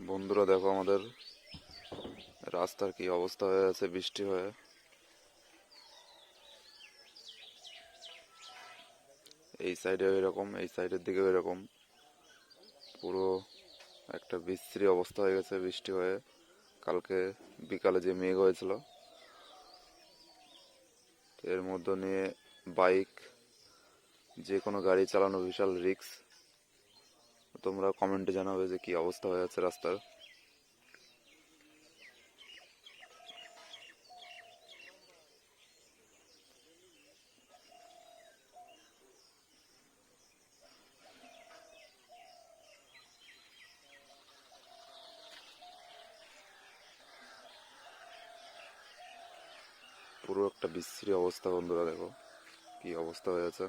বন্ধুরা, দেখো আমাদের রাস্তার কি অবস্থা হয়ে আছে, বৃষ্টি হয়ে। এই সাইডে এরকম, এই সাইডের দিকেও এরকম। পুরো একটা বিশ্রী অবস্থা হয়ে গেছে বৃষ্টি হয়ে। কালকে বিকালে যে মেঘ হয়েছিল, এর মধ্যে নিয়ে বাইক যে কোনো গাড়ি চালানো বিশাল রিস্ক তোমরা কমেন্টে জানাবে যে কি অবস্থা হয়ে আছে রাস্তার। পুরো একটা বিশ্রী অবস্থা বন্ধুরা, দেখো। কি অবস্থা হয়ে আছে।